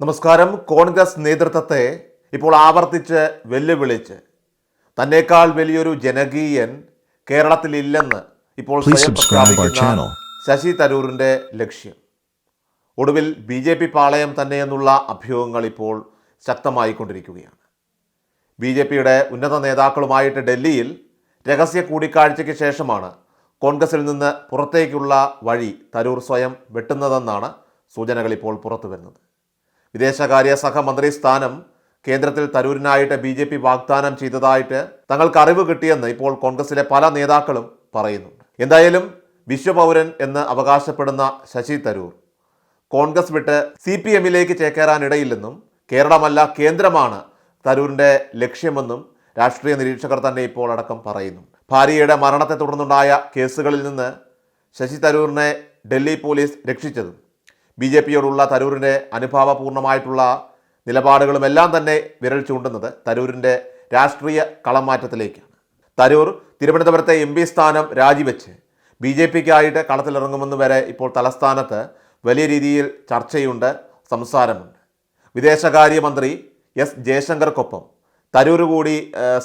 നമസ്കാരം. കോൺഗ്രസ് നേതൃത്വത്തെ ഇപ്പോൾ ആവർത്തിച്ച് വെല്ലുവിളിച്ച് തന്നെക്കാൾ വലിയൊരു ജനകീയൻ ഇപ്പോൾ our പ്രഖ്യാപിക്കുന്ന channel. ശശി തരൂരിന്റെ ലക്ഷ്യം. ഒടുവിൽ ബി ജെ പി പാളയം തന്നെയെന്നുള്ള അഭ്യൂഹങ്ങൾ ഇപ്പോൾ ശക്തമായിക്കൊണ്ടിരിക്കുകയാണ്. ബി ജെ പിയുടെ ഉന്നത നേതാക്കളുമായിട്ട് ഡൽഹിയിൽ രഹസ്യ കൂടിക്കാഴ്ചയ്ക്ക് ശേഷമാണ് കോൺഗ്രസിൽ നിന്ന് പുറത്തേക്കുള്ള വഴി തരൂർ സ്വയം വെട്ടുന്നതെന്നാണ് സൂചനകൾ ഇപ്പോൾ പുറത്തു വരുന്നത് വിദേശകാര്യ സഹമന്ത്രി സ്ഥാനം കേന്ദ്രത്തിൽ തരൂരിനായിട്ട് ബി ജെ പി വാഗ്ദാനം ചെയ്തതായിട്ട് തങ്ങൾക്ക് അറിവ് കിട്ടിയെന്ന് ഇപ്പോൾ കോൺഗ്രസിലെ പല നേതാക്കളും പറയുന്നു. എന്തായാലും വിശ്വപൗരൻ എന്ന് അവകാശപ്പെടുന്ന ശശി തരൂർ കോൺഗ്രസ് വിട്ട് സി പി എമ്മിലേക്ക് ചേക്കേറാനിടയില്ലെന്നും കേരളമല്ല കേന്ദ്രമാണ് തരൂരിന്റെ ലക്ഷ്യമെന്നും രാഷ്ട്രീയ നിരീക്ഷകർ തന്നെ ഇപ്പോൾ അടക്കം പറയുന്നു. ഭാര്യയുടെ മരണത്തെ തുടർന്നുണ്ടായ കേസുകളിൽ നിന്ന് ശശി തരൂരിനെ ഡൽഹി പോലീസ് രക്ഷിച്ചതും ബി ജെ പിയോടുള്ള തരൂരിന്റെ അനുഭാവപൂർണമായിട്ടുള്ള നിലപാടുകളുമെല്ലാം തന്നെ വിരൽ ചൂണ്ടുന്നത് തരൂരിന്റെ രാഷ്ട്രീയ കളമാറ്റത്തിലേക്കാണ് തരൂർ തിരുവനന്തപുരത്തെ എം പി സ്ഥാനം രാജിവെച്ച് ബി ജെ പിക്കായിട്ട് കളത്തിലിറങ്ങുമെന്ന് വരെ ഇപ്പോൾ തലസ്ഥാനത്ത് വലിയ രീതിയിൽ ചർച്ചയുണ്ട് സംസാരമുണ്ട്. വിദേശകാര്യമന്ത്രി എസ് ജയശങ്കർക്കൊപ്പം തരൂർ കൂടി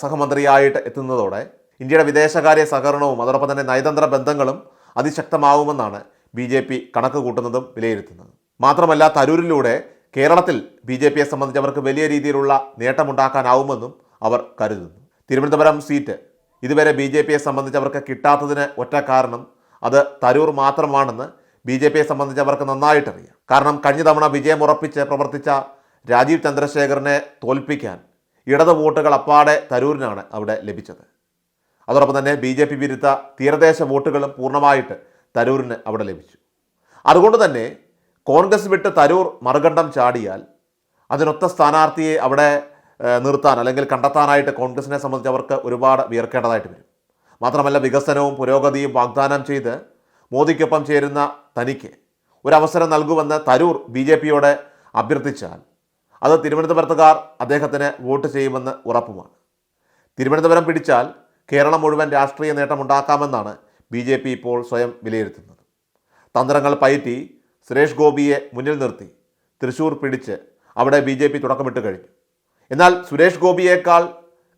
സഹമന്ത്രിയായിട്ട് എത്തുന്നതോടെ ഇന്ത്യയുടെ വിദേശകാര്യ സഹകരണവും അതോടൊപ്പം തന്നെ നയതന്ത്ര ബന്ധങ്ങളും അതിശക്തമാവുമെന്നാണ് ബി ജെ പി കണക്ക് കൂട്ടുന്നതും വിലയിരുത്തുന്നതും. മാത്രമല്ല തരൂരിലൂടെ കേരളത്തിൽ ബി ജെ പിയെ സംബന്ധിച്ച് അവർക്ക് വലിയ രീതിയിലുള്ള നേട്ടമുണ്ടാക്കാനാവുമെന്നും അവർ കരുതുന്നു. തിരുവനന്തപുരം സീറ്റ്. ഇതുവരെ ബി ജെ പിയെ സംബന്ധിച്ച് അവർക്ക് കിട്ടാത്തതിന് ഒറ്റ കാരണം അത് തരൂർ മാത്രമാണെന്ന് ബി ജെ പിയെ സംബന്ധിച്ച് അവർക്ക് നന്നായിട്ടറിയാം. കാരണം കഴിഞ്ഞ തവണ വിജയം ഉറപ്പിച്ച് പ്രവർത്തിച്ച രാജീവ് ചന്ദ്രശേഖറിനെ തോൽപ്പിക്കാൻ ഇടത് വോട്ടുകൾ അപ്പാടെ തരൂരിനാണ് അവിടെ ലഭിച്ചത്. അതോടൊപ്പം തന്നെ ബി ജെ പി വിരുദ്ധ തീരദേശ വോട്ടുകളും പൂർണമായിട്ട് തരൂരിന് അവിടെ ലഭിച്ചു. അതുകൊണ്ട് തന്നെ കോൺഗ്രസ് വിട്ട് തരൂർ മറുകണ്ഠം ചാടിയാൽ അതിനൊത്ത സ്ഥാനാർത്ഥിയെ അവിടെ നിർത്താൻ അല്ലെങ്കിൽ കണ്ടെത്താനായിട്ട് കോൺഗ്രസിനെ സംബന്ധിച്ച് അവർക്ക് ഒരുപാട് വിയർക്കേണ്ടതായിട്ട് വരും. മാത്രമല്ല വികസനവും പുരോഗതിയും വാഗ്ദാനം ചെയ്ത് മോദിക്കൊപ്പം ചേരുന്ന തനിക്ക് ഒരവസരം നൽകുമെന്ന് തരൂർ ബി ജെ പിയോട് അഭ്യർത്ഥിച്ചാൽ അത് തിരുവനന്തപുരത്തുകാർ അദ്ദേഹത്തിന് വോട്ട് ചെയ്യുമെന്ന് ഉറപ്പുമാണ്. തിരുവനന്തപുരം പിടിച്ചാൽ കേരളം മുഴുവൻ രാഷ്ട്രീയ നേട്ടമുണ്ടാക്കാമെന്നാണ് ബി ജെ പി ഇപ്പോൾ സ്വയം വിലയിരുത്തുന്നത്. തന്ത്രങ്ങൾ പയറ്റി സുരേഷ് ഗോപിയെ മുന്നിൽ നിർത്തി തൃശൂർ പിടിച്ച് അവിടെ ബി ജെ പി തുടക്കമിട്ട് കഴിഞ്ഞു. എന്നാൽ സുരേഷ് ഗോപിയേക്കാൾ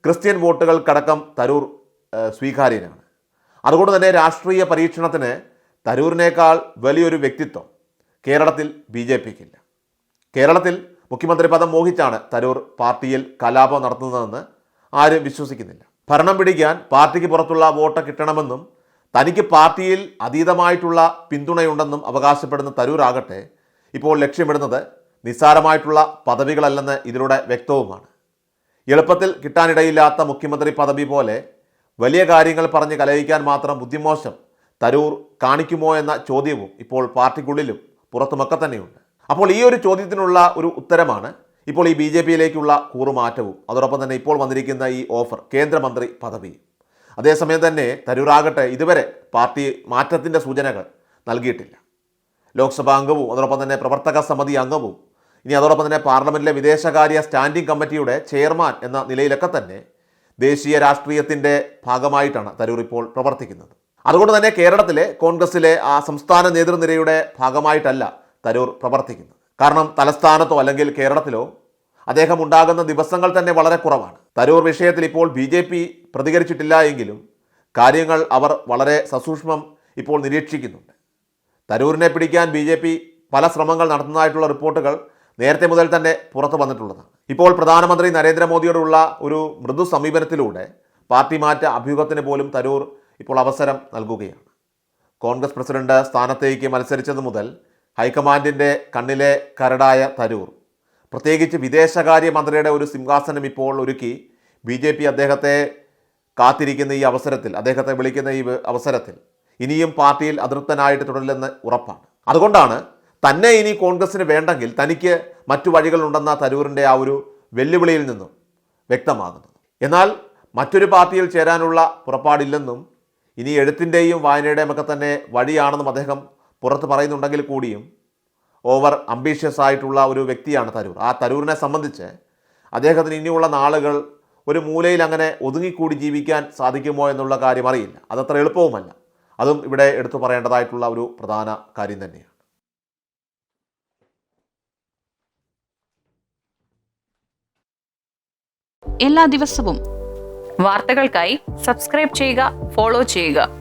ക്രിസ്ത്യൻ വോട്ടുകൾക്കടക്കം തരൂർ സ്വീകാര്യനാണ്. അതുകൊണ്ട് തന്നെ രാഷ്ട്രീയ പരീക്ഷണത്തിന് തരൂരിനേക്കാൾ വലിയൊരു വ്യക്തിത്വം കേരളത്തിൽ ബി ജെ പിക്കില്ല. കേരളത്തിൽ മുഖ്യമന്ത്രി പദം മോഹിച്ചാണ് തരൂർ പാർട്ടിയിൽ കലാപം നടത്തുന്നതെന്ന് ആരും വിശ്വസിക്കുന്നില്ല. ഭരണം പിടിക്കാൻ പാർട്ടിക്ക് പുറത്തുള്ള വോട്ട് കിട്ടണമെന്നും തനിക്ക് പാർട്ടിയിൽ അതീതമായിട്ടുള്ള പിന്തുണയുണ്ടെന്നും അവകാശപ്പെടുന്ന തരൂർ ആകട്ടെ ഇപ്പോൾ ലക്ഷ്യമിടുന്നത് നിസ്സാരമായിട്ടുള്ള പദവികളല്ലെന്ന് ഇതിലൂടെ വ്യക്തവുമാണ്. എളുപ്പത്തിൽ കിട്ടാനിടയില്ലാത്ത മുഖ്യമന്ത്രി പദവി പോലെ വലിയ കാര്യങ്ങൾ പറഞ്ഞ് കലയിക്കാൻ മാത്രം ബുദ്ധിമോശം തരൂർ കാണിക്കുമോ എന്ന ചോദ്യവും ഇപ്പോൾ പാർട്ടിക്കുള്ളിലും പുറത്തുമൊക്കെ തന്നെയുണ്ട്. അപ്പോൾ ഈ ഒരു ചോദ്യത്തിനുള്ള ഒരു ഉത്തരമാണ് ഇപ്പോൾ ഈ ബി ജെ പിയിലേക്കുള്ള കൂറുമാറ്റവും. അതോടൊപ്പം തന്നെ ഇപ്പോൾ വന്നിരിക്കുന്ന ഈ ഓഫർ കേന്ദ്രമന്ത്രി പദവിയും അതേസമയം തന്നെ തരൂറാകട്ടെ ഇതുവരെ പാർട്ടി മാറ്റത്തിന്റെ സൂചനകൾ നൽകിയിട്ടില്ല. ലോക്സഭാ അംഗവും അതോടൊപ്പം തന്നെ പ്രവർത്തക സമിതി അംഗവും ഇനി അതോടൊപ്പം തന്നെ പാർലമെന്റിലെ വിദേശകാര്യ സ്റ്റാൻഡിംഗ് കമ്മിറ്റിയുടെ ചെയർമാൻ എന്ന നിലയിലൊക്കെ തന്നെ ദേശീയ രാഷ്ട്രീയത്തിന്റെ ഭാഗമായിട്ടാണ് തരൂർ ഇപ്പോൾ പ്രവർത്തിക്കുന്നത്. അതുകൊണ്ട് തന്നെ കേരളത്തിലെ കോൺഗ്രസിലെ ആ സംസ്ഥാന നേതൃനിരയുടെ ഭാഗമായിട്ടല്ല തരൂർ പ്രവർത്തിക്കുന്നത്. കാരണം തലസ്ഥാനത്തോ അല്ലെങ്കിൽ കേരളത്തിലോ അദ്ദേഹം ഉണ്ടാകുന്ന ദിവസങ്ങൾ തന്നെ വളരെ കുറവാണ്. തരൂർ വിഷയത്തിൽ ഇപ്പോൾ ബി ജെ പി പ്രതികരിച്ചിട്ടില്ല എങ്കിലും കാര്യങ്ങൾ അവർ വളരെ സസൂക്ഷ്മം ഇപ്പോൾ നിരീക്ഷിക്കുന്നുണ്ട്. തരൂരിനെ പിടിക്കാൻ ബി ജെ പി പല ശ്രമങ്ങൾ നടത്തുന്നതായിട്ടുള്ള റിപ്പോർട്ടുകൾ നേരത്തെ മുതൽ തന്നെ പുറത്തു വന്നിട്ടുള്ളതാണ്. ഇപ്പോൾ പ്രധാനമന്ത്രി നരേന്ദ്രമോദിയോടുള്ള ഒരു മൃദു സമീപനത്തിലൂടെ പാർട്ടി മാറ്റ അഭ്യൂഹത്തിന് പോലും തരൂർ ഇപ്പോൾ അവസരം നൽകുകയാണ്. കോൺഗ്രസ് പ്രസിഡന്റ് സ്ഥാനത്തേക്ക് മത്സരിച്ചത് മുതൽ ഹൈക്കമാൻഡിന്റെ കണ്ണിലെ കരടായ തരൂർ പ്രത്യേകിച്ച് വിദേശകാര്യമന്ത്രിയുടെ ഒരു സിംഹാസനം ഇപ്പോൾ ഒരുക്കി ബി ജെ പി അദ്ദേഹത്തെ കാത്തിരിക്കുന്ന ഈ അവസരത്തിൽ അദ്ദേഹത്തെ വിളിക്കുന്ന ഈ അവസരത്തിൽ ഇനിയും പാർട്ടിയിൽ അതൃപ്തനായിട്ട് തുടരില്ലെന്ന് ഉറപ്പാണ്. അതുകൊണ്ടാണ് തന്നെ ഇനി കോൺഗ്രസിന് വേണ്ടെങ്കിൽ തനിക്ക് മറ്റു വഴികളുണ്ടെന്ന തരൂരിന്റെ ആ ഒരു വെല്ലുവിളിയിൽ നിന്നും വ്യക്തമാകുന്നത്. എന്നാൽ മറ്റൊരു പാർട്ടിയിൽ ചേരാനുള്ള പുറപ്പാടില്ലെന്നും ഇനി എഴുത്തിന്റെയും വായനയുടെയും ഒക്കെ തന്നെ വഴിയാണെന്നും അദ്ദേഹം പുറത്ത് പറയുന്നുണ്ടെങ്കിൽ കൂടിയും ഓവർ അംബീഷ്യസ് ആയിട്ടുള്ള ഒരു വ്യക്തിയാണ് തരൂർ. ആ തരൂരിനെ സംബന്ധിച്ച് അദ്ദേഹത്തിന് ഇനിയുള്ള നാളുകൾ ഒരു മൂലയിൽ അങ്ങനെ ഒതുങ്ങിക്കൂടി ജീവിക്കാൻ സാധിക്കുമോ എന്നുള്ള കാര്യം അറിയില്ല. അതത്ര എളുപ്പവുമല്ല. അതും ഇവിടെ എടുത്തു പറയേണ്ടതായിട്ടുള്ള ഒരു പ്രധാന കാര്യം തന്നെയാണ്. എല്ലാ ദിവസവും വാർത്തകൾക്കായി സബ്സ്ക്രൈബ് ചെയ്യുക ഫോളോ ചെയ്യുക.